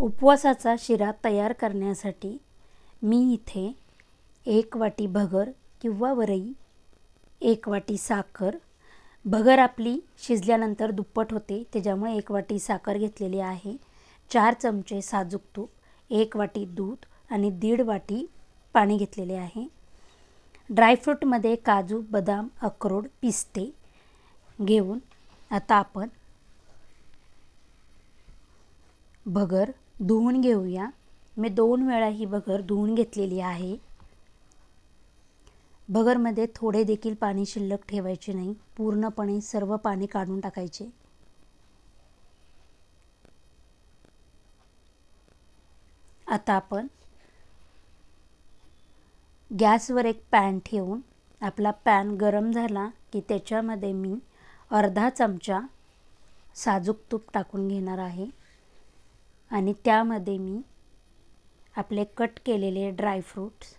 उपवासाचा शिरा तयार करण्यासाठी मी इथे एक वाटी भगर किंवा वरई एक वाटी साखर. भगर आपली शिजल्यानंतर दुप्पट होते त्याच्यामुळे एक वाटी साखर घेतलेली आहे. चार चमचे साजूक तूप एक वाटी दूध आणि दीड वाटी पाणी घेतलेले आहे. ड्रायफ्रूटमध्ये काजू बदाम अक्रोड पिस्ते घेऊन आता आपण भगर धुवून घेऊया. मी दोन वेळा ही भगर धुवून घेतलेली आहे. भगरमध्ये थोडे देखील पाणी शिल्लक ठेवायचे नाही. पूर्णपणे सर्व पाणी काढून टाकायचे. आता आपण गॅसवर एक पॅन ठेवून आपला पॅन गरम झाला की त्याच्यामध्ये मी अर्धा चमचा साजूक तूप टाकून घेणार आहे. आणि त्यामध्ये मी आपले कट केलेले ड्रायफ्रूट्स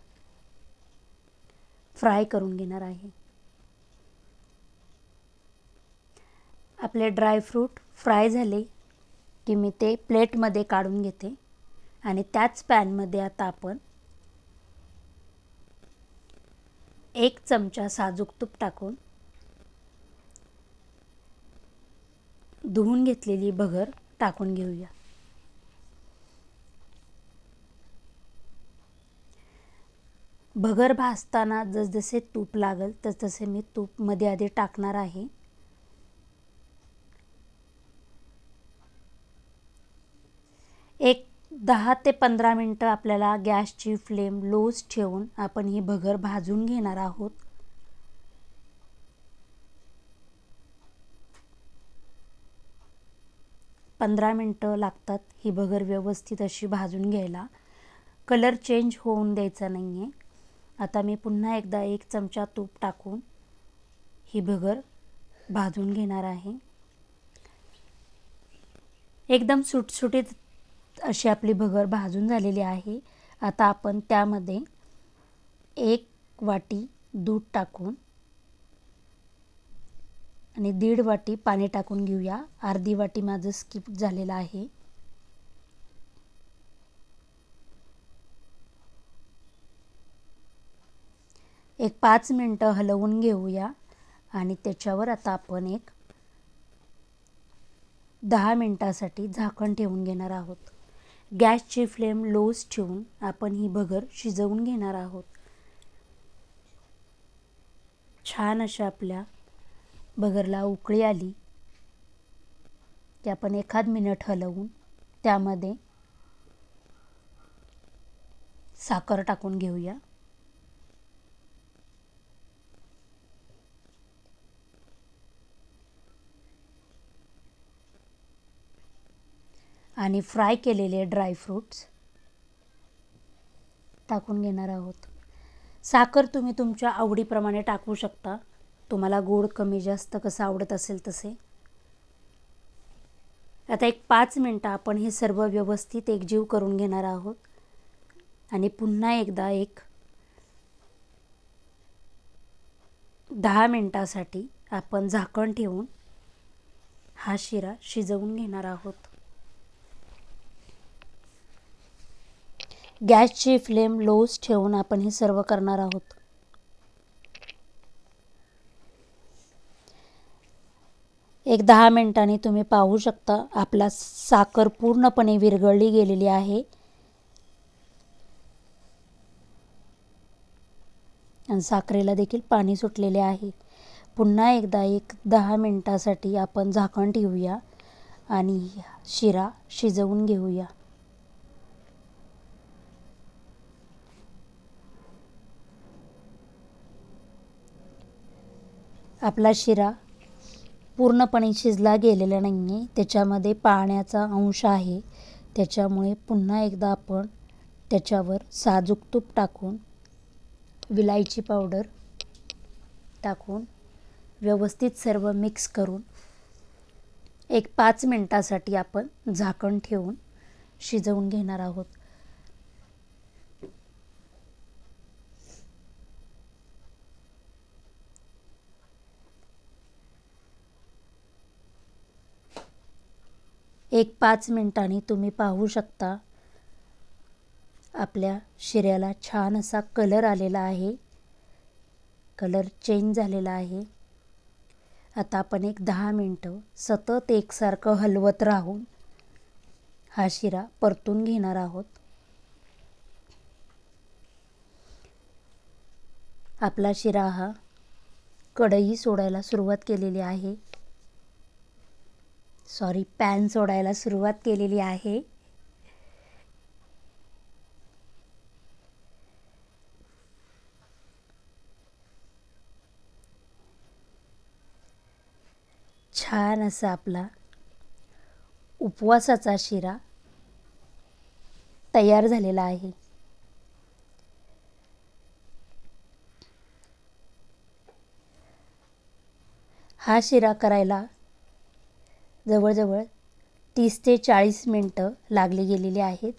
फ्राय करून घेणार आहे. आपले ड्रायफ्रूट फ्राय झाले की मी ते प्लेटमध्ये काढून घेते आणि त्याच पॅनमध्ये आता आपण एक चमचा साजूक तूप टाकून धुवून घेतलेली भगर टाकून घेऊया. भगर भाजताना जसजसे तूप लागेल तसतसे मी तूपमध्ये आधी टाकणार आहे. एक दहा ते पंधरा मिनटं आपल्याला गॅसची फ्लेम लोज ठेवून आपण ही भगर भाजून घेणार आहोत. पंधरा मिनटं लागतात ही भगर व्यवस्थित अशी भाजून घ्यायला. कलर चेंज होऊन द्यायचा नाही आहे आता मी पुन्हा एकदा एक चमचा तूप टाकून ही भगर भाजून घेणार आहे. एकदम सुटसुटीत अशी आपली भगर भाजून झालेली आहे. आता आपण त्यामध्ये एक वाटी दूध टाकून आणि दीड वाटी पाणी टाकून घेऊया. अर्धी वाटी माझं स्किप झालेलं आहे. एक पाच मिनटं हलवून घेऊया. आणि त्याच्यावर आता आपण एक दहा मिनटासाठी झाकण ठेवून घेणार आहोत. गॅसची फ्लेम लोच ठेवून आपण ही भगर शिजवून घेणार आहोत. छान अशा आपल्या भगरला उकळी आली की आपण एखाद मिनिट हलवून त्यामध्ये साखर टाकून घेऊया. आणि फ्राय केलेले ड्रायफ्रूट्स टाकून घेणार आहोत. साखर तुम्ही तुमच्या आवडीप्रमाणे टाकू शकता. तुम्हाला गोड कमी जास्त कसं आवडत असेल तसे. आता एक पाच मिनटं आपण हे सर्व व्यवस्थित एकजीव करून घेणार आहोत. आणि पुन्हा एकदा एक दहा मिनटासाठी आपण झाकण ठेवून हा शिरा शिजवून घेणार आहोत. गॅसची फ्लेम लोच ठेवून आपण हे सर्व करणार आहोत. एक दहा मिनटांनी तुम्ही पाहू शकता आपला साखर पूर्णपणे विरघळली गेलेली आहे. आणि साखरेला देखील पाणी सुटलेले आहे. पुन्हा एकदा एक दहा मिनटासाठी आपण झाकण ठेवूया आणि शिरा शिजवून घेऊया. आपला शिरा पूर्णपणे शिजला गेलेला नाही आहे त्याच्यामध्ये पाण्याचा अंश आहे. त्याच्यामुळे पुन्हा एकदा आपण त्याच्यावर साजूक तूप टाकून विलायची पावडर टाकून व्यवस्थित सर्व मिक्स करून एक पाच मिनटासाठी आपण झाकण ठेवून शिजवून घेणार आहोत. एक पाच मिनिटांनी तुम्ही पाहू शकता. आपल्या शिऱ्याला छान असा कलर आलेला आहे. कलर चेंज झालेला आहे. आता आपण एक दहा मिनटं सतत एकसारखं हलवत राहून हा शिरा परतून घेणार आहोत. आपला शिरा हा कढई सोडायला सुरुवात केलेली आहे. सॉरी पॅन सोडायला सुरुवात केलेली आहे. छान असा आपला उपवासाचा शिरा तयार झालेला आहे. हा शिरा करायला जवळजवळ तीस ते चाळीस मिनटं लागली गेलेली आहेत.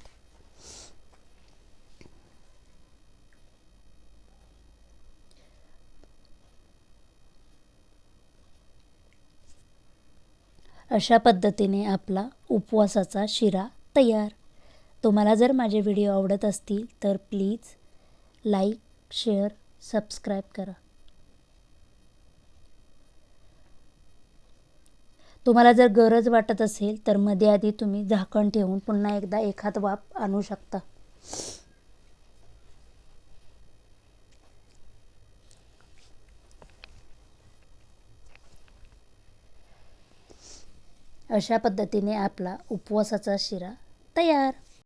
अशा पद्धतीने आपला उपवासाचा शिरा तयार. तुम्हाला जर माझे व्हिडिओ आवडत असतील तर प्लीज लाईक शेअर सबस्क्राईब करा. तुम्हाला जर गरज वाटत असेल तर मध्ये आधी तुम्ही झाकण ठेवून पुन्हा एकदा एखाद वाफ आणू शकता. अशा पद्धतीने आपला उपवासाचा शिरा तयार.